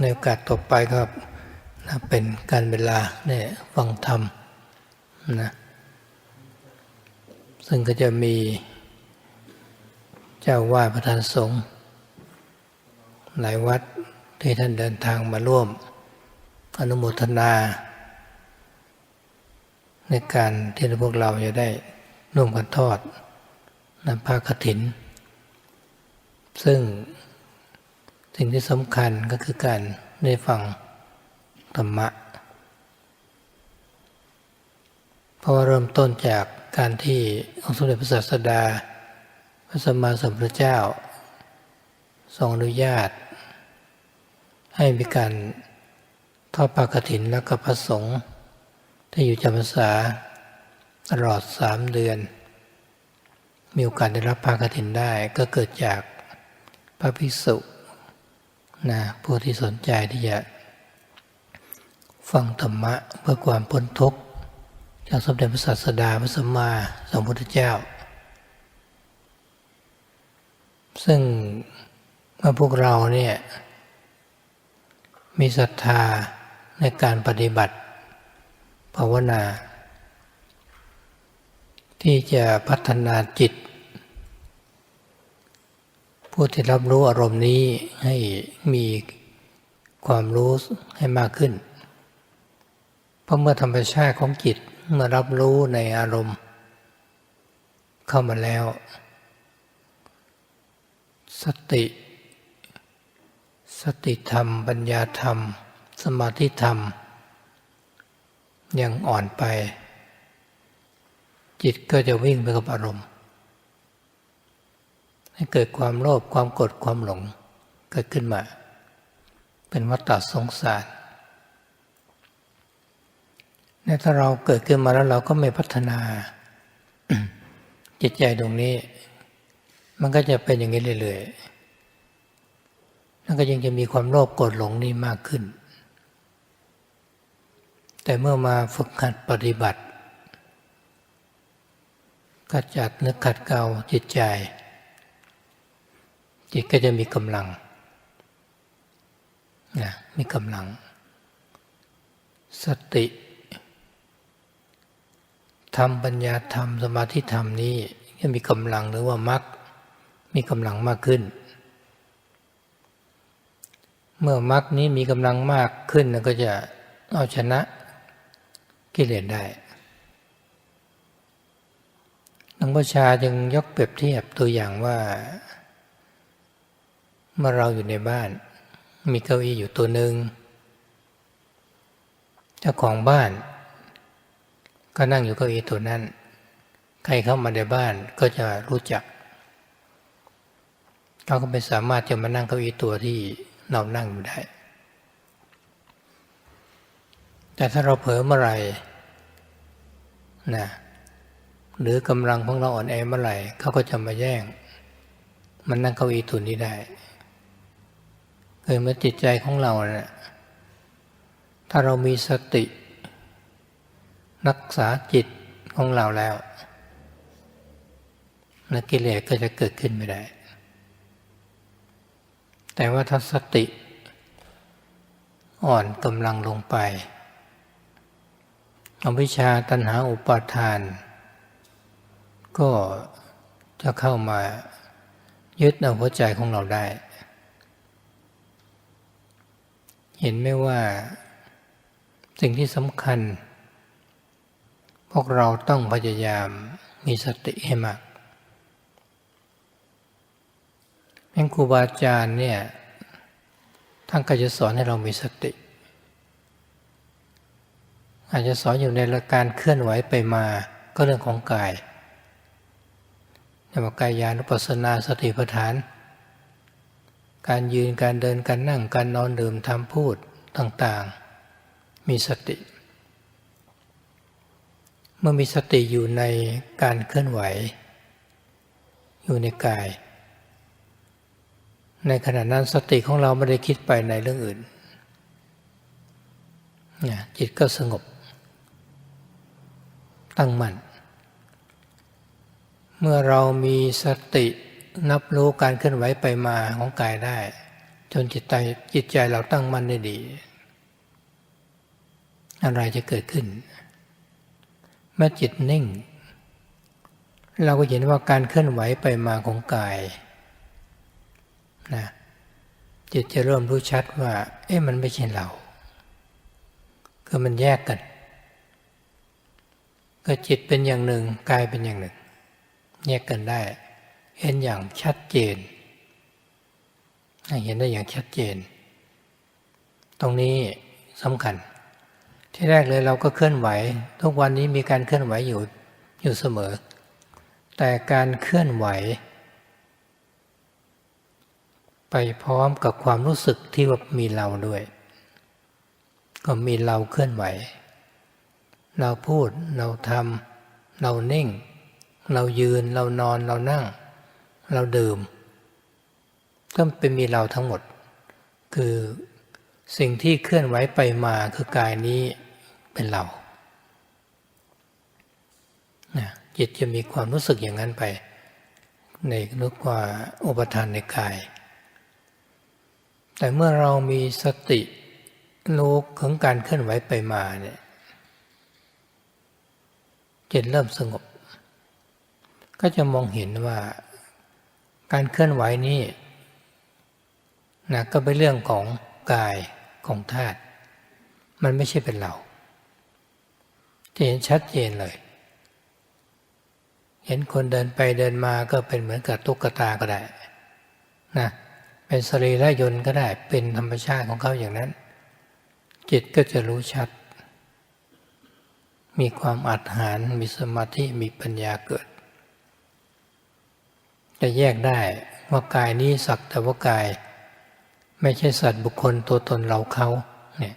ในโอกาสต่อไปก็เป็นการเวลาเนี่ยฟังธรรมนะซึ่งก็จะมีเจ้าวาดประธานสงฆ์หลายวัดที่ท่านเดินทางมาร่วม อนุโมทนา ในการที่พวกเราจะได้ร่วมกันทอดน้ำผ้ากฐิน ซึ่ง สิ่งที่สำคัญก็คือการได้ฟังธรรมะ เพราะว่าเริ่มต้นจากการที่องค์สมเด็จพระศาสดา พระสัมมาสัมพุทธเจ้า ทรงอนุญาต ให้มีการทอดปากฐินแล้วก็พระสงฆ์ที่อยู่จำพรรษาตลอดสามเดือน มีโอกาสได้รับปากฐินได้ก็เกิดจากพระภิกษุ นะผู้ที่สนใจที่จะฟังธรรมะเพื่อความพ้นทุกข์จากสมเด็จพระศาสดาพระสัมมาสัมพุทธเจ้า ซึ่งเมื่อพวกเราเนี่ยมีศรัทธาในการปฏิบัติ ภาวนา ที่จะพัฒนาจิต ผู้ที่รับรู้อารมณ์นี้ให้มีความรู้ให้มากขึ้น เพราะเมื่อธรรมชาติของจิตเมื่อรับรู้ในอารมณ์ เข้ามาแล้ว สติ สติธรรม ปัญญาธรรม สมาธิธรรม ยังอ่อนไป จิตก็จะวิ่งไปกับอารมณ์ ให้เกิดความโลภความโกรธความหลงเกิดขึ้นมา เป็นวัฏฏะสงสารเนี่ยถ้าเราเกิดขึ้นมาแล้วเราก็ไม่พัฒนา จิตใจตรงนี้ มันก็จะเป็นอย่างนี้เรื่อยๆแล้วก็ยังจะมีความโลภโกรธหลงนี่มากขึ้น แต่เมื่อมาฝึกหัดปฏิบัติก็จัดนึกขัดเกลาจิตใจ จิตก็จะมีกำลังนะมีกำลัง สติธรรมปัญญาธรรมสมาธิธรรมนี้จะมีกำลังหรือว่ามักมีกำลังมากขึ้น เมื่อมรรคนี้มีกำลังมากขึ้นก็จะเอาชนะกิเลสได้หลวงพ่อชาจึงยกเปรียบเทียบตัวอย่างว่า เมื่อเราอยู่ในบ้าน มีเก้าอี้อยู่ตัวหนึ่งเจ้าของบ้าน ก็นั่งอยู่เก้าอี้ตัวนั้น ใครเข้ามาในบ้านก็จะรู้จักเขาก็ไม่สามารถจะมานั่งเก้าอี้ตัวที่เรานั่งอยู่ได้ แต่ถ้าเราเผลอเมื่อไหร่นะหรือกำลังของเราอ่อนแอเมื่อไหร่เขาก็จะมาแย่ง มันนั่งเก้าอี้ตัวนี้ได้ เคยมาจิตใจของเราเนี่ยถ้าเรามีสติ รักษาจิตของเราแล้วนักกิเลสก็จะเกิดขึ้นไม่ได้ แต่ว่าถ้าสติ อ่อนกำลังลงไปอวิชชาตัณหาอุปาทาน ก็จะเข้ามายึดเอาหัวใจของเราได้ เห็นไหมว่าสิ่งที่สำคัญ พวกเราต้องพยายามมีสติให้มากแม่ครูบาอาจารย์เนี่ยท่านก็จะสอนให้เรามีสติ อาจจะสอนอยู่ในการเคลื่อนไหวไปมาก็เรื่องของกายเรียกว่ากายานุปัสสนาสติปัฏฐาน การยืนการเดินการนั่งการนอนดื่มทำพูดต่างๆ มีสติ เมื่อมีสติอยู่ในการเคลื่อนไหว อยู่ในกาย ในขณะนั้นสติของเราไม่ได้คิดไปในเรื่องอื่น จิตก็สงบ ตั้งมั่นเมื่อเรามีสติ นับรู้การเคลื่อนไหวไปมาของกายได้ จนจิตใจจิตใจเราตั้งมั่นได้ดี อะไรจะเกิดขึ้น เมื่อจิตนิ่ง เราก็เห็นว่าการเคลื่อนไหวไปมาของกายนะจิตจะเริ่มรู้ชัดว่า เอ๊ะมันไม่ใช่เรา คือมันแยกกันก็จิตเป็นอย่างหนึ่งกายเป็นอย่างหนึ่ง แยกกันได้ เห็นอย่างชัดเจน เห็นได้อย่างชัดเจน ตรงนี้สำคัญ ที่แรกเลยเราก็เคลื่อนไหว ทุกวันนี้มีการเคลื่อนไหวอยู่อยู่เสมอ แต่การเคลื่อนไหว ไปพร้อมกับความรู้สึกที่ว่ามีเราด้วย ก็มีเราเคลื่อนไหว เราพูดเราทำเรานิ่ง เรายืนเรานอนเรานั่ง เราดื่ม ก็เป็นมีเราทั้งหมด คือสิ่งที่เคลื่อนไหวไปมาคือกายนี้เป็นเราจิตจะมีความรู้สึกอย่างนั้นไป ในนึกว่าอุปทานในกาย แต่เมื่อเรามีสติรู้ของการเคลื่อนไหวไปมาเนี่ยจิตเริ่มสงบ ก็จะมองเห็นว่า การเคลื่อนไหวนี้นะก็เป็นเรื่องของกายของธาตุมันไม่ใช่เป็นเราจะเห็นชัดเจนเลย เห็นคนเดินไปเดินมาก็เป็นเหมือนกับตุ๊กตาก็ได้นะเป็นสรีระยนต์ก็ได้เป็นธรรมชาติของเขาอย่างนั้น จิตก็จะรู้ชัด มีความอัดหารมีสมาธิมีปัญญาเกิด จะแยกได้ว่ากายนี้สักแต่ว่ากาย ไม่ใช่สัตว์บุคคลตัวตนเราเขาเนี่ย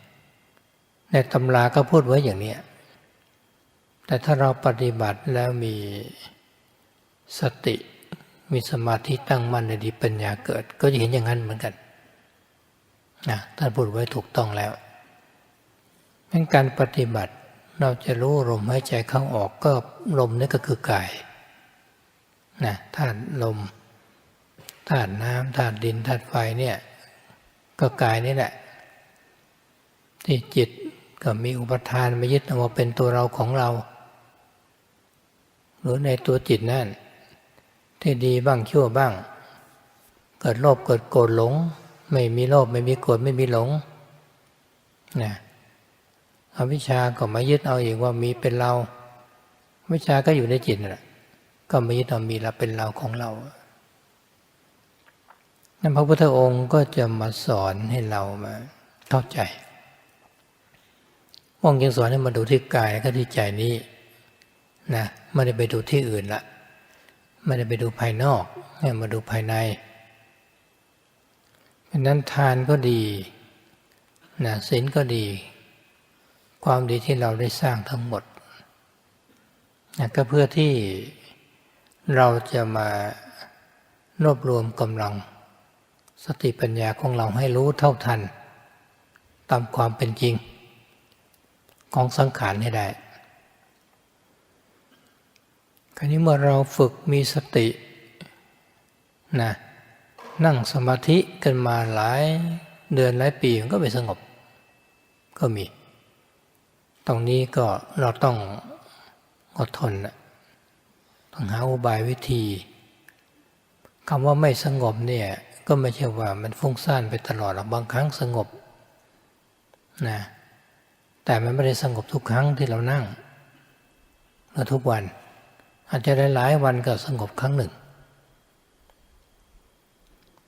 ในตำราก็พูดไว้อย่างนี้แต่ถ้าเราปฏิบัติแล้วมีสติมีสมาธิตั้งมั่นในดีปัญญาเกิด ก็จะเห็นอย่างนั้นเหมือนกันนะท่านพูดไว้ถูกต้องแล้วเป็นการปฏิบัติเราจะรู้ลมหายใจเข้าออกก็ลมนี่ก็คือกาย นะธาตุลมธาตุน้ำธาตุดินธาตุไฟเนี่ย ก็กายนี่แหละ ที่จิตก็มีอุปทานมายึดเอามาเป็นตัวเราของเรา หรือในตัวจิตนั่น ที่ดีบ้างชั่วบ้าง เกิดโลภเกิดโกรธหลง ไม่มีโลภไม่มีโกรธไม่มีหลงนะอวิชาก็มายึดเอาเองว่ามีเป็นเราวิชาก็อยู่ในจิตนั่นแหละ ก็มายึดเอามีเราเป็นเราของเรานั้นพระพุทธองค์ก็จะมาสอนให้เรามาเข้าใจองค์ยังสอนให้มาดูที่กายก็ที่ใจนี้นะไม่ได้ไปดูที่อื่นละไม่ได้ไปดูภายนอกให้มาดูภายในเพราะนั้นทานก็ดีนะศีลก็ดี ความดีที่เราได้สร้างทั้งหมดนะก็เพื่อที่ เราจะมารวบรวมกำลัง สติปัญญาของเราให้รู้เท่าทัน ตามความเป็นจริง ของสังขารให้ได้คราวนี้เมื่อเราฝึกมีสตินะนั่งสมาธิกันมาหลายเดือนหลายปีมันก็ไปสงบ ก็มี ตรงนี้ก็เราต้องอดทนนะ ต้องหาอุบายวิธีคำว่าไม่สงบเนี่ย ก็ไม่ใช่ว่ามันฟุ้งซ่านไปตลอดหรอกบางครั้งสงบนะแต่มันไม่ได้สงบทุกครั้งที่เรานั่งหรือทุกวัน อาจจะหลายๆวันก็สงบครั้งหนึ่ง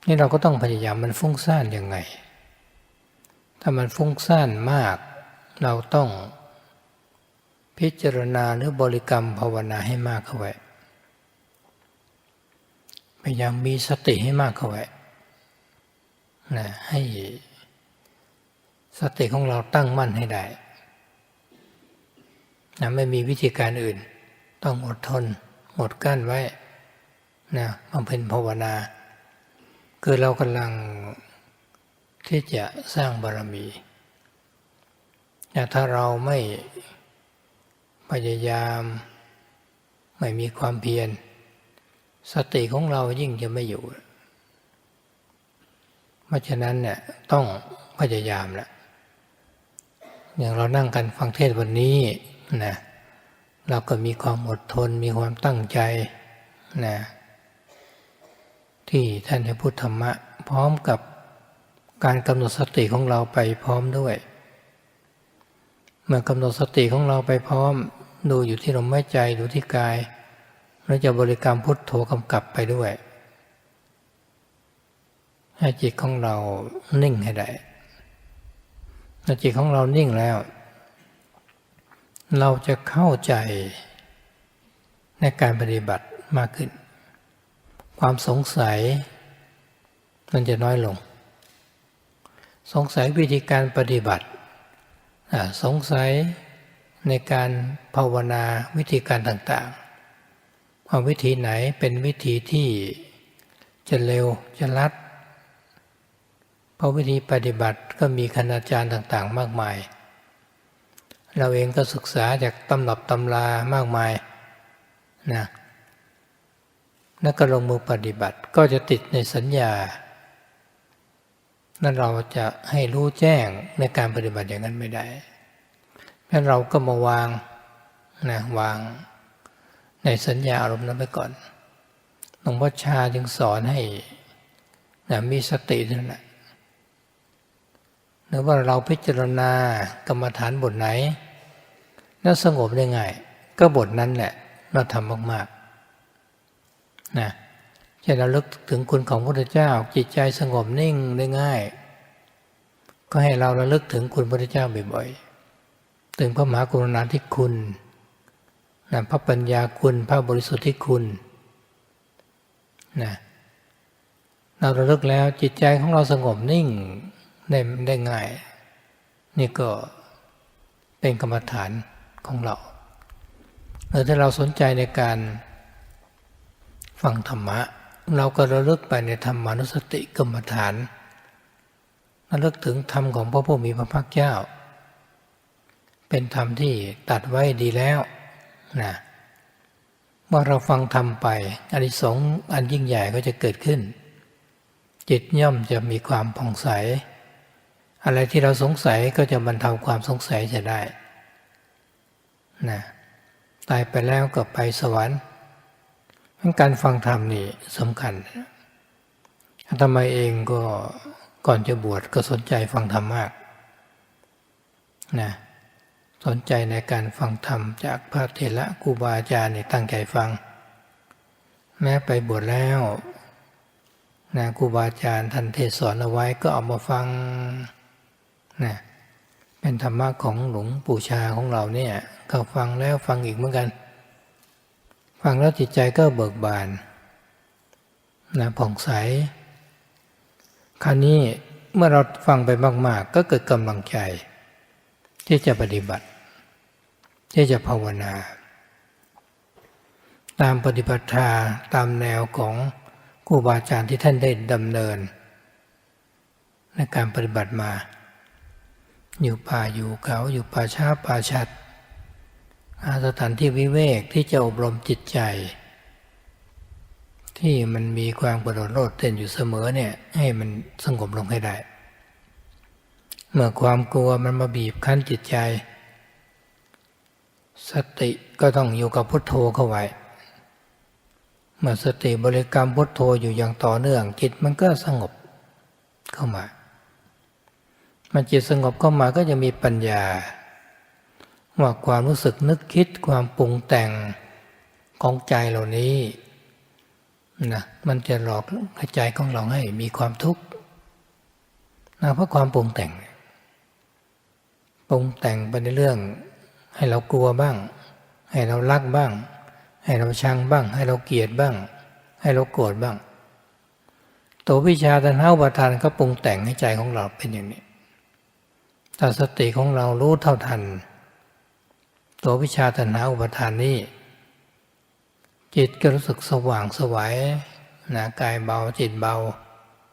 นี่เราก็ต้องพยายามมันฟุ้งซ่านยังไง ถ้ามันฟุ้งซ่านมาก เราต้องพิจารณาหรือบริกรรมภาวนาให้มากเข้าไว้ พยายามมีสติให้มากเข้าไว้นะให้สติของเราตั้งมั่นให้ได้นะไม่มีวิธีการอื่น ต้องอดทนอดกั้นไว้นะบำเพ็ญภาวนา คือเรากำลังที่จะสร้างบารมีนะถ้าเราไม่พยายาม ไม่มีความเพียร สติของเรายิ่งจะไม่อยู่ เพราะฉะนั้นเนี่ยต้องพยายามแหละอย่างเรานั่งกันฟังเทศวันนี้นะเราก็มีความอดทนมีความตั้งใจนะที่ท่านจะพูดธรรมะ พร้อมกับการกำหนดสติของเราไปพร้อมด้วย เมื่อกำหนดสติของเราไปพร้อม ดูอยู่ที่ลมหายใจดูที่กาย เราจะบริกรรมพุทโธกำกับไปด้วย ให้จิตของเรานิ่งให้ได้ถ้าจิตของเรานิ่งแล้ว เราจะเข้าใจในการปฏิบัติมากขึ้น ความสงสัย มันจะน้อยลง สงสัยวิธีการปฏิบัติ สงสัยในการภาวนาวิธีการต่างๆ ว่าวิธีไหนเป็นวิธีที่จะเร็วจะลัด เพราะวิธีปฏิบัติก็มีคณาจารย์ต่างๆ มากมาย เราเองก็ศึกษาจากตำรับตำรามากมายนะแล้วก็ลงมือปฏิบัติก็จะติดในสัญญา นั่นเราจะให้รู้แจ้งในการปฏิบัติอย่างนั้นไม่ได้เพราะเราก็มาวางนะวาง ในสัญญาอารมณ์นั้นไปก่อน หลวงพ่อชาจึงสอนให้นะมีสตินั่นแหละหรือว่าเราพิจารณากรรมฐานบทไหน แล้วสงบได้ไงก็บทนั้นแหละเราทำมากๆนะจะราลึกถึงคุณของพระพุทธเจ้า จิตใจสงบนิ่งได้ง่าย ก็ให้เราระลึกถึงคุณพระพุทธเจ้าบ่อยๆถึงพระมหากรุณาธิคุณ นะพระปัญญาคุณพระบริสุทธิคุณนะเราระลึกแล้วจิตใจของเราสงบนิ่งได้ได้ง่าย นี่ก็เป็นกรรมฐานของเราหรือถ้าเราสนใจในการฟังธรรมะ เราก็ระลึกไปในธรรมานุสติกรรมฐานระลึกถึงธรรมของพระผู้มีพระภาคเจ้า เป็นธรรมที่ตัดไว้ดีแล้ว นะว่าเราฟังธรรมไปอนิสงส์อันยิ่งใหญ่ก็จะเกิดขึ้น จิตย่อมจะมีความผ่องใส อะไรที่เราสงสัยก็จะบรรเทาความสงสัยจะได้นะตายไปแล้วก็ไปสวรรค์การฟังธรรมนี่สำคัญทำไมเองก็ก่อนจะบวชก็สนใจฟังธรรมมากนะ สนใจในการฟังธรรมจากพระเถระครูบาอาจารย์นี่ตั้งใจฟัง แม้ไปบวชแล้วนะครูบาอาจารย์ท่านเทศสอนเอาไว้ก็เอามาฟังนะเป็นธรรมะของหลวงปู่ชาของเราเนี่ยก็ฟังแล้วฟังอีกเหมือนกัน ฟังแล้วจิตใจก็เบิกบานนะผ่องใส คราวนี้เมื่อเราฟังไปมาก ๆ ก็เกิดกำลังใจ ที่จะปฏิบัติ ที่จะภาวนา ตามปฏิปทาตามแนวของครูบาอาจารย์ที่ท่านได้ดำเนิน ในการปฏิบัติมา อยู่ป่าอยู่เขาอยู่ป่าช้าป่าชัดอาสถานที่วิเวกที่จะอบรมจิตใจ ที่มันมีความกระโดดโลดเต้นอยู่เสมอเนี่ย ให้มันสงบลงให้ได้ เมื่อความกลัวมันมาบีบคั้นจิตใจ สติก็ต้องอยู่กับพุทโธเข้าไว้ เมื่อสติบริกรรมพุทโธอยู่อย่างต่อเนื่อง จิตมันก็สงบเข้ามา มันจิตสงบเข้ามาก็จะมีปัญญา ว่าความรู้สึกนึกคิดความปรุงแต่งของใจเหล่านี้นะมันจะหลอกใจของเราให้มีความทุกข์นะเพราะความปรุงแต่งปรุงแต่งไปในเรื่อง ให้เรากลัวบ้าง ให้เรารักบ้าง ให้เราชังบ้าง ให้เราเกลียดบ้าง ให้เราโกรธบ้าง ตัววิชาตันห้าประทานก็ปรุงแต่งให้ใจของเราเป็นอย่างนี้แต่สติของเรารู้เท่าทัน ตัววิชาตัณหาอุปทานนี้จิตก็รู้สึกสว่างสวยัยนะกายเบาจิตเบา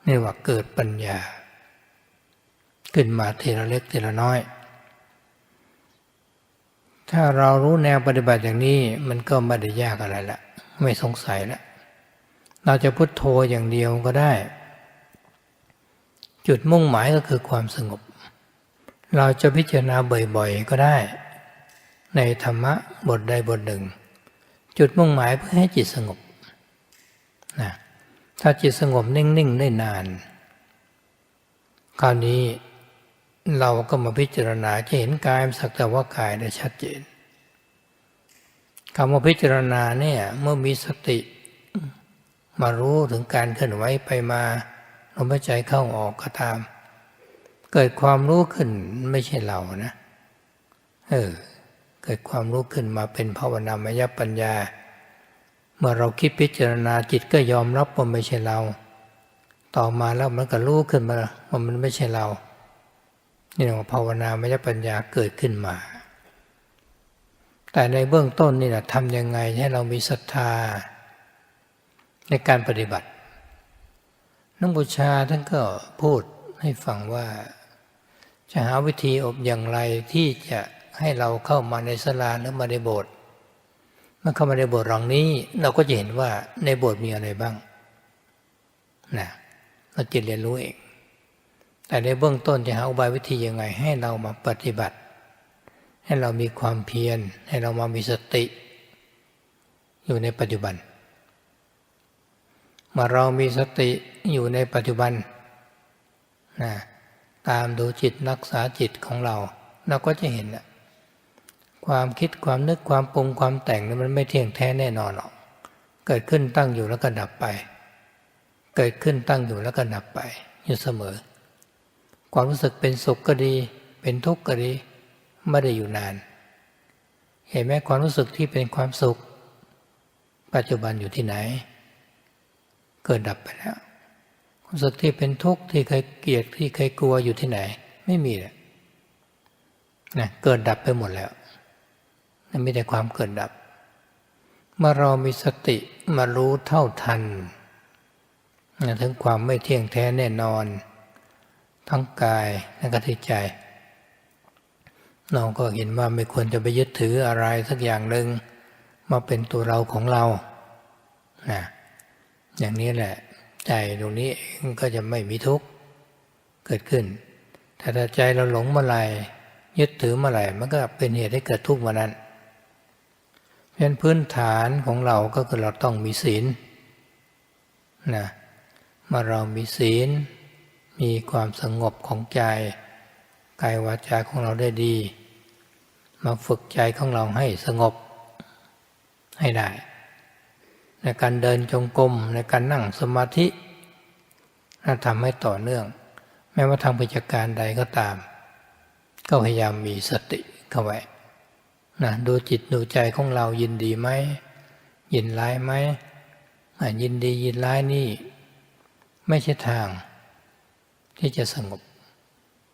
นี่ว่าเกิดปัญญา ขึ้นมาทีละเล็กทีละน้อย ถ้าเรารู้แนวปฏิบัติอย่างนี้มันก็ไม่ได้ยากอะไรละไม่สงสัยละเราจะพุโทโธอย่างเดียวก็ได้ จุดมุ่งหมายก็คือความสงบ เราจะพิจารณาบ่อยๆก็ได้ ในธรรมะบทใดบทหนึ่ง จุดมุ่งหมายเพื่อให้จิตสงบนะถ้าจิตสงบนิ่งๆได้นาน คราวนี้ เราก็มาพิจารณาจะเห็นกายสักแต่ว่ากายได้ชัดเจนคำว่าพิจารณาเนี่ยเมื่อมีสติ มารู้ถึงการเคลื่อนไหวไปมาลมหายใจเข้าออกก็ตาม เกิดความรู้ขึ้นไม่ใช่เรานะเออเกิดความรู้ขึ้นมาเป็นภาวนามยปัญญา เมื่อเราคิดพิจารณาจิตก็ยอมรับว่าไม่ใช่เรา ต่อมาแล้วมันก็รู้ขึ้นมาว่ามันไม่ใช่เรา นี่เรียกว่าภาวนามยปัญญาเกิดขึ้นมา แต่ในเบื้องต้นนี่แหละทำยังไงให้เรามีศรัทธาในการปฏิบัตินักบูชาท่านก็พูดให้ฟังว่า จะหาวิธีอบอย่างไรที่จะให้เราเข้ามาในศาลาหรือมาในโบสถ์เมื่อเข้ามาในโบสถ์หลังนี้ เราก็จะเห็นว่าในโบสถ์มีอะไรบ้างนะเราจะเรียนรู้เอง แต่ในเบื้องต้นจะหาอุบายวิธียังไง ให้เรามาปฏิบัติ ให้เรามีความเพียร ให้เรามามีสติ อยู่ในปัจจุบันเมื่อเรามีสติอยู่ในปัจจุบันนะตามดูจิตรักษาจิตของเรา เราก็จะเห็นนะความคิดความนึกความปรุงความแต่งนี่มันไม่เที่ยงแท้แน่นอนหรอก เกิดขึ้นตั้งอยู่แล้วก็ดับไป เกิดขึ้นตั้งอยู่แล้วก็ดับไป อยู่เสมอ ความรู้สึกเป็นสุขก็ดี เป็นทุกข์ก็ดี ไม่ได้อยู่นาน เห็นไหมความรู้สึกที่เป็นความสุข ปัจจุบันอยู่ที่ไหน เกิดดับไปแล้ว ความรู้สึกที่เป็นทุกข์ที่เคยเกลียดที่เคยกลัวอยู่ที่ไหน ไม่มีเลยนะเกิดดับไปหมดแล้วนั่นไม่ได้ความเกิดดับ เมื่อเรามีสติมารู้เท่าทันนะถึงความไม่เที่ยงแท้แน่นอน ทั้งกายและก็ที่ใจ เราก็เห็นว่าไม่ควรจะไปยึดถืออะไรสักอย่างหนึ่งมาเป็นตัวเราของเรานะอย่างนี้แหละ ใจตรงนี้เองก็จะไม่มีทุกข์เกิดขึ้น แต่ถ้าใจเราหลงเมื่อไหร่ยึดถือเมื่อไหร่มันก็เป็นเหตุให้เกิดทุกข์มานั้นเพราะพื้นฐานของเราก็คือเราต้องมีศีลนะเมื่อเรามีศีล มีความสงบของใจ กายวาจาของเราได้ดี มาฝึกใจของเราให้สงบให้ได้ ในการเดินจงกรมในการนั่งสมาธิถ้าทำให้ต่อเนื่อง แม้ว่าทางกิจการใดก็ตาม ก็พยายามมีสติเข้าไว้นะดูจิตดูใจของเรายินดีไหมยินร้ายไหมยินดียินร้ายนี่ ไม่ใช่ทาง ที่จะสงบ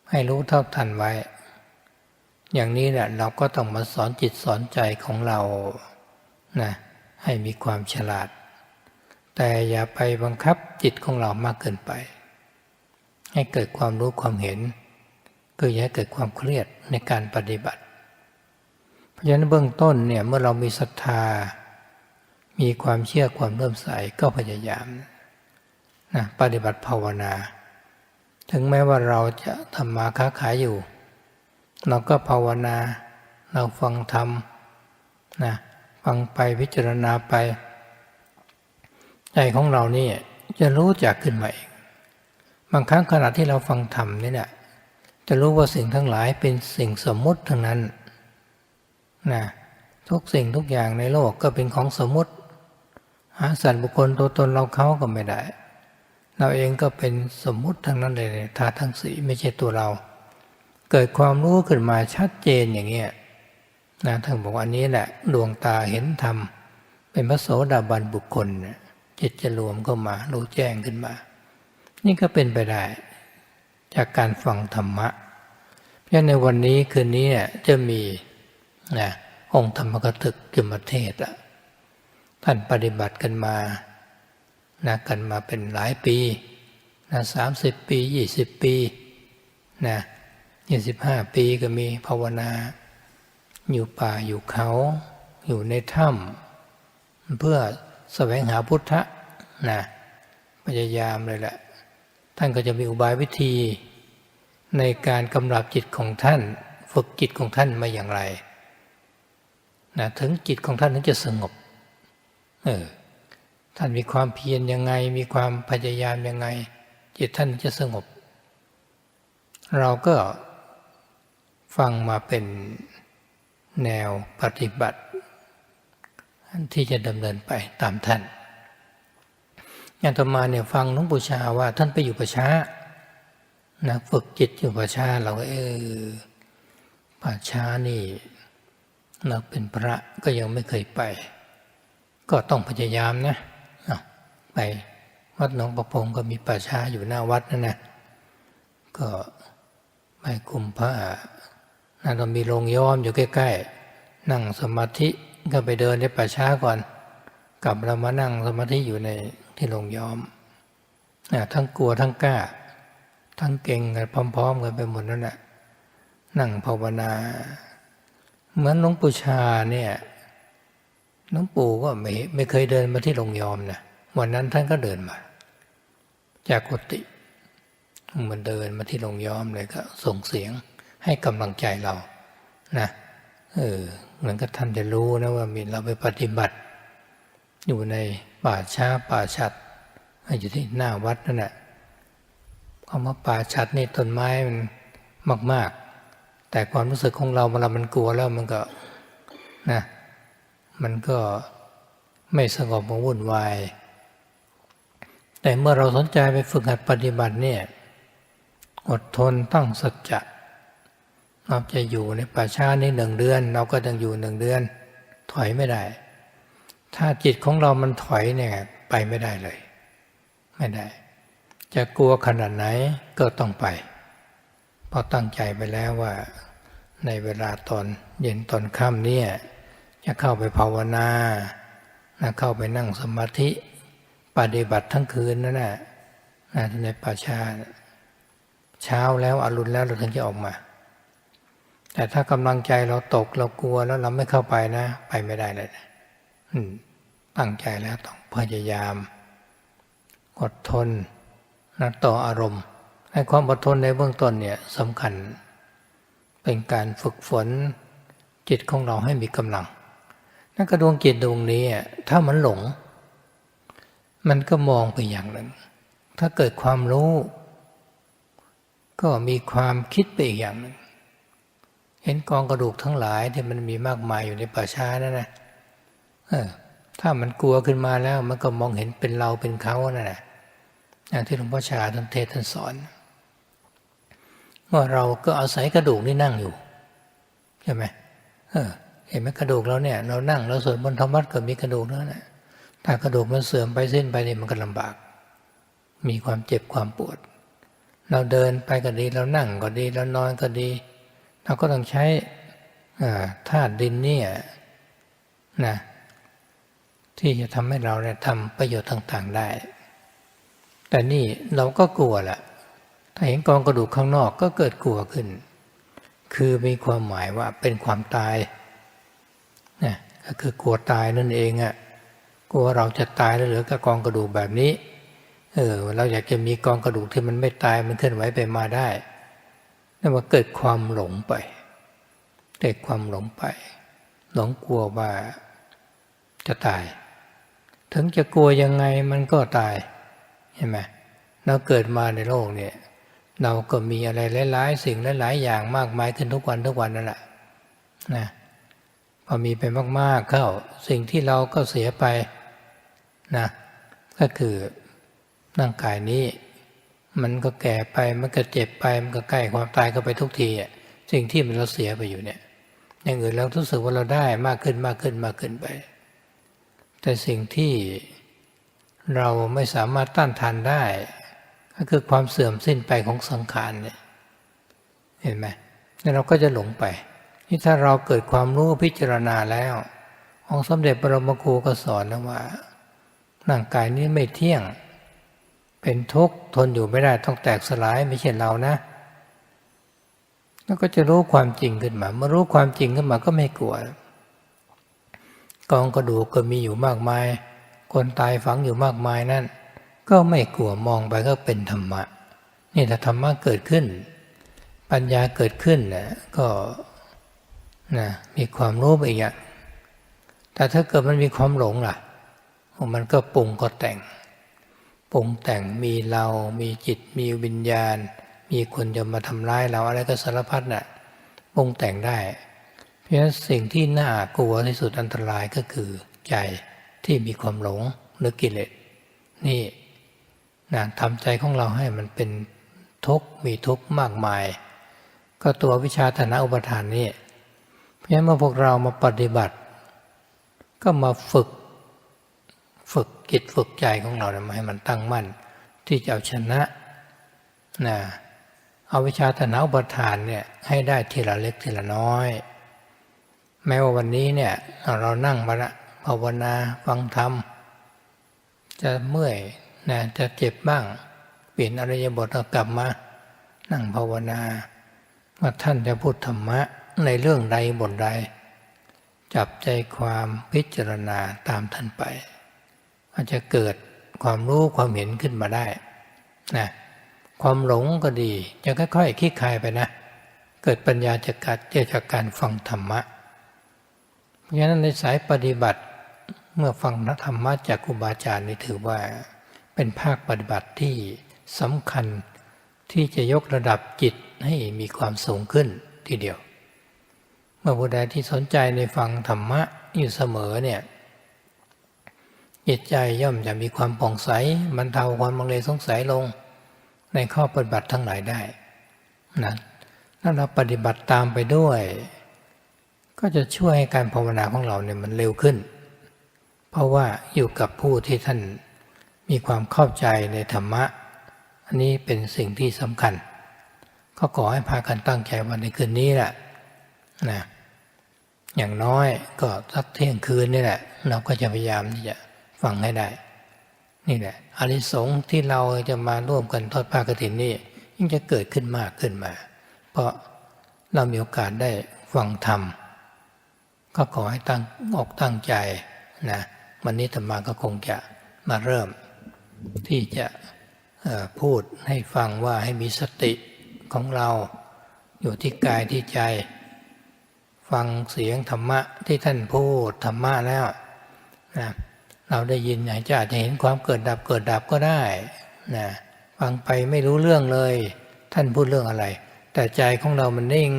ให้รู้เท่าทันไว้ อย่างนี้แหละเราก็ต้องมาสอนจิตสอนใจของเรานะให้มีความฉลาด แต่อย่าไปบังคับจิตของเรามากเกินไป ให้เกิดความรู้ความเห็นก็อย่าให้เกิดความเครียดในการปฏิบัติ เพราะฉะนั้นเบื้องต้นเนี่ยเมื่อเรามีศรัทธา มีความเชื่อความเริ่มใสก็พยายามนะปฏิบัติภาวนา ถึงแม้ว่าเราจะทำมาค้าขายอยู่ เราก็ภาวนา เราฟังธรรมนะฟังไปพิจารณาไป ใจของเรานี่จะรู้จักขึ้นมาเองบางครั้งขณะที่เราฟังธรรมนี่เนี่ยจะรู้ว่าสิ่งทั้งหลายเป็นสิ่งสมมุติทั้งนั้นนะทุกสิ่งทุกอย่างในโลกก็เป็นของสมมุติหาสัตว์บุคคลตัวตนเราเขาก็ไม่ได้ เราเองก็เป็นสมมุติทั้งนั้นเลยธาตุทั้งสี่ไม่ใช่ตัวเรา เกิดความรู้ขึ้นมาชัดเจนอย่างเงี้ยนะท่านบอกว่านี้แหละดวงตาเห็นธรรม เป็นพระโสดาบันบุคคลจิตจะรวมเข้ามารู้แจ้งขึ้นมา นี่ก็เป็นไปได้จากการฟังธรรมะ เพราะในวันนี้คืนนี้เนี่ยจะมีนะองค์ธรรมกถึกจุมเทศท่านปฏิบัติกันมา นะกันมาเป็นหลายปีนะสามสิบปียี่สิบปีนะยี่สิบห้าปีก็มีภาวนา อยู่ป่าอยู่เขา อยู่ในถ้ำเพื่อแสวงหาพุทธะนะพยายามเลยแหละ ท่านก็จะมีอุบายวิธี ในการกำรับจิตของท่าน ฝึกจิตของท่านมาอย่างไรนะถึงจิตของท่านถึงจะสงบ เออ ท่านมีความเพียรยังไง มีความพยายามยังไง จิตท่านจะสงบ เราก็ฟังมาเป็นแนวปฏิบัติที่จะดำเนินไปตามท่านอย่างต่อมาเนี่ยฟังหลวงปู่ชาว่า ท่านไปอยู่ประชานะฝึกจิตอยู่ประชาเราก็เออป่าช้านี่เราเป็นพระก็ยังไม่เคยไป ก็ต้องพยายามนะ ไปวัดหนองประพงก็มีป่าช้าอยู่หน้าวัดนั่นนะก็ไปคุมผ้านั่นเรามีโรงย้อมอยู่ใกล้ๆ นั่งสมาธิก็ไปเดินในป่าช้าก่อน กลับเรามานั่งสมาธิอยู่ในที่โรงย้อมทั้งกลัวทั้งกล้า ทั้งเก่งกันพร้อม ๆ กันไปหมดนั่นแหละนั่งภาวนา เหมือนหลวงปู่ชาเนี่ยหลวงปู่ก็ไม่ไม่เคยเดินมาที่โรงยอมนะ วันนั้นท่านก็เดินมา จากกุฏิมันเดินมาที่โรงย้อมเลยก็ ส่งเสียงให้กำลังใจเรา นะ เออเหมือนกับท่านจะรู้นะว่ามีเราไปปฏิบัติ อยู่ในป่าช้าป่าชัดอยู่ที่หน้าวัดนั่นแหละคำว่าป่าชัดนี่ต้นไม้มันมาก ๆ แต่ความรู้สึกของเราเวลามันกลัวแล้วมันก็นะ มันก็ไม่สงบมันวุ่นวาย แต่เมื่อเราสนใจไปฝึกหัดปฏิบัติเนี่ยอดทนตั้งสัจจะเราจะอยู่ในป่าช้านี้หนึ่งเดือน เราก็ต้องอยู่หนึ่งเดือน ถอยไม่ได้ ถ้าจิตของเรามันถอยเนี่ยไปไม่ได้เลย ไม่ได้ จะกลัวขนาดไหนก็ต้องไป เพราะตั้งใจไปแล้วว่า ในเวลาตอนเย็นตอนค่ำเนี่ยจะเข้าไปภาวนานะเข้าไปนั่งสมาธิ ปฏิบัติทั้งคืนนั่นแหละในป่าชาเช้าแล้วอรุณแล้วเราถึงจะออกมา แต่ถ้ากำลังใจเราตกเรากลัวแล้วเราไม่เข้าไปนะ ไปไม่ได้เลยนะตั้งใจแล้วต้องพยายาม อดทนนะต่ออารมณ์ให้ความอดทนในเบื้องต้นเนี่ยสำคัญ เป็นการฝึกฝนจิตของเราให้มีกำลัง นั่นกระดวงจิตดวงนี้ถ้ามันหลง มันก็มองไปอย่างหนึ่ง ถ้าเกิดความรู้ ก็มีความคิดไปอีกอย่างหนึ่ง เห็นกองกระดูกทั้งหลายที่มันมีมากมายอยู่ในป่าช้านั่นนะเออ ถ้ามันกลัวขึ้นมาแล้ว มันก็มองเห็นเป็นเราเป็นเขานั่นแหละอย่างที่หลวงพ่อชาท่านเทศท่านสอนว่าเราก็อาศัยกระดูกนี่นั่งอยู่ใช่ไหมเออ เห็นไหมกระดูกเราเนี่ย เรานั่งเราสวดบนธรรมัดก็มีกระดูกแล้วนะ ถ้ากระดูกมันเสื่อมไปสิ้นไปนี่มันก็ลำบาก มีความเจ็บความปวด เราเดินไปก็ดีเรานั่งก็ดีเรานอนก็ดี เราก็ต้องใช้ธาตุดินนี่นะที่จะทำให้เราเนี่ยทำประโยชน์ต่าง ๆได้ แต่นี่เราก็กลัวแหละถ้าเห็นกองกระดูกข้างนอกก็เกิดกลัวขึ้น คือมีความหมายว่าเป็นความตายนะก็คือกลัวตายนั่นเองอะ่ะ กลัวเราจะตายแล้วเหลือกับกองกระดูกแบบนี้ เออ เราอยากจะมีกองกระดูกที่มันไม่ตายมันเคลื่อนไหวไปมาได้นั่นว่าเกิดความหลงไป เกิดความหลงไป หลงกลัวว่าจะตาย ถึงจะกลัวยังไงมันก็ตายเห็นไหมเราเกิดมาในโลกเนี่ย เราก็มีอะไรหลายๆสิ่งหลายๆอย่างมากมายขึ้นทุกวันทุกวันนั่นแหละนะพอมีไปมาก ๆเข้าสิ่งที่เราก็เสียไป นะก็คือร่างกายนี้ มันก็แก่ไปมันก็เจ็บไปมันก็ใกล้ความตายก็ไปทุกทีอะสิ่งที่มันเราเสียไปอยู่เนี่ย อย่างอื่นเรารู้สึกว่าเราได้มากขึ้นมากขึ้นมากขึ้นไป แต่สิ่งที่เราไม่สามารถต้านทานได้ ก็คือความเสื่อมสิ้นไปของสังขารเนี่ยเห็นไหมนี่เราก็จะหลงไป นี่ถ้าเราเกิดความรู้พิจารณาแล้ว องค์สมเด็จปรมครูก็สอนนะว่า ร่างกายนี้ไม่เที่ยง เป็นทุกข์ทนอยู่ไม่ได้ต้องแตกสลายไม่ใช่เรานะ แล้วก็จะรู้ความจริงขึ้นมา เมื่อรู้ความจริงขึ้นมาก็ไม่กลัว กองกระดูกก็มีอยู่มากมาย คนตายฝังอยู่มากมายนั่น ก็ไม่กลัวมองไปก็เป็นธรรมะ นี่ถ้าธรรมะเกิดขึ้น ปัญญาเกิดขึ้นนะก็นะมีความรู้ไปอีกอย่างแต่ถ้าเกิดมันมีความหลงล่ะ มันก็ปรุงก็แต่ง ปรุงแต่งมีเรามีจิตมีวิญญาณ มีคนจะมาทำร้ายเราอะไรก็สารพัดน่ะปรุงแต่งได้ เพราะฉะนั้นสิ่งที่น่ากลัวที่สุดอันตรายก็คือใจที่มีความหลงหรือกิเลสนี่นะทำใจของเราให้มันเป็นทุกข์มีทุกข์มากมาย ก็ตัววิชาฐานะอุปทานนี่เพราะฉะนั้นเมื่อพวกเรามาปฏิบัติ ก็มาฝึก ฝึกจิตฝึกใจของเราเนี่ยมาให้มันตั้งมั่น ที่จะเอาชนะนะเอาวิชาฐานะอุปทานเนี่ยให้ได้ทีละเล็กทีละน้อย แม้ว่าวันนี้เนี่ยเรานั่งมาละภาวนาฟังธรรม จะเมื่อยนะจะเจ็บบ้าง เปลี่ยนอริยบทกลับมา นั่งภาวนาว่าท่านจะพูดธรรมะในเรื่องใดบทใด จับใจความพิจารณาตามท่านไป อาจจะเกิดความรู้ความเห็นขึ้นมาได้นะความหลงก็ดี จะค่อยๆคลี่คลายไปนะ เกิดปัญญาจากการเจจากการฟังธรรมะ เพราะฉะนั้นในสายปฏิบัติเมื่อฟังธรรมะจากครูบาอาจารย์นี่ถือว่า เป็นภาคปฏิบัติที่สำคัญที่จะยกระดับจิตให้มีความสูงขึ้นทีเดียว เมื่อผู้ใดที่สนใจในฟังธรรมะอยู่เสมอเนี่ย จิตใจย่อมจะมีความผ่องใสบรรเทาความมังเลสงสัยลง ในข้อปฏิบัติทั้งหลายได้นะถ้าเราปฏิบัติตามไปด้วย ก็จะช่วยให้การภาวนาของเราเนี่ยมันเร็วขึ้น เพราะว่าอยู่กับผู้ที่ท่านมีความเข้าใจในธรรมะ อันนี้เป็นสิ่งที่สำคัญ ก็ขอให้พากันตั้งใจวันในคืนนี้แหละนะอย่างน้อยก็สักเที่ยงคืนนี่แหละ เราก็จะพยายามที่จะ ฟังให้ได้ นี่แหละอานิสงส์ที่เราจะมาร่วมกันทอดผ้ากฐินนี่ยิ่งจะเกิดขึ้นมากขึ้นมา เพราะเรามีโอกาสได้ฟังธรรม ก็ขอให้ตั้งอกตั้งใจนะวันนี้ธรรมาก็คงจะมาเริ่ม ที่จะพูดให้ฟังว่าให้มีสติของเราอยู่ที่กายที่ใจ ฟังเสียงธรรมะที่ท่านพูดธรรมะแล้วนะ เราได้ยินอาจจะอาจจะเห็นความเกิดดับเกิดดับก็ได้นะฟังไปไม่รู้เรื่องเลย ท่านพูดเรื่องอะไร แต่ใจของเรามันนิ่ง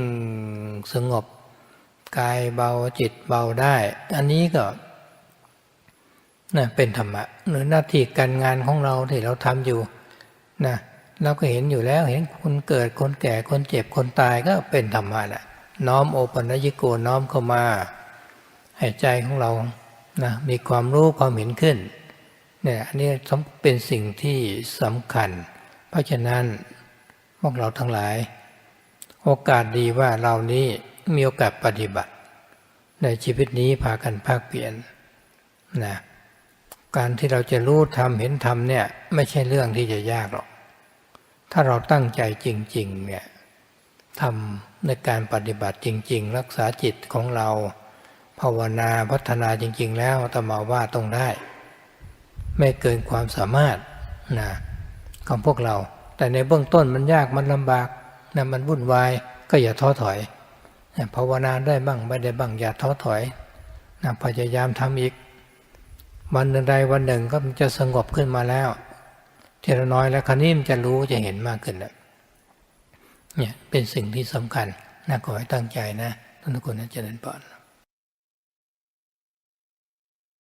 สงบกายเบาจิตเบาได้ อันนี้ก็นะเป็นธรรมะหรือหน้าที่การงานของเราที่เราทำอยู่นะเราก็เห็นอยู่แล้วเห็นคนเกิดคนแก่คนเจ็บคนตายก็เป็นธรรมะแหละน้อมโอปัญญิโกน้อมเข้ามาให้ใจของเรา นะมีความรู้ความเห็นขึ้นเนี่ยอันนี้เป็นสิ่งที่สำคัญ เพราะฉะนั้นพวกเราทั้งหลาย โอกาสดีว่าเรานี้มีโอกาสปฏิบัติ ในชีวิตนี้พากันภาคเปลี่ยนนะการที่เราจะรู้ทำเห็นทำเนี่ยไม่ใช่เรื่องที่จะยากหรอก ถ้าเราตั้งใจจริง ๆ เนี่ยทำในการปฏิบัติจริง ๆ รักษาจิตของเรา ภาวนาพัฒนาจริง ๆ แล้วตมาว่าต้องได้ ไม่เกินความสามารถนะของพวกเรา แต่ในเบื้องต้นมันยากมันลำบากนะมันวุ่นวายก็อย่าท้อถอยนะภาวนาได้บ้างไม่ได้บ้างอย่าท้อถอยนะพยายามทำอีก วันหนึ่งใดวันหนึ่งก็มันจะสงบขึ้นมาแล้วทีละน้อยแล้วคราวนี้มันจะรู้จะเห็นมากขึ้นแล้วเนี่ยเป็นสิ่งที่สำคัญนะขอให้ตั้งใจนะทุกคนนะเจริญพร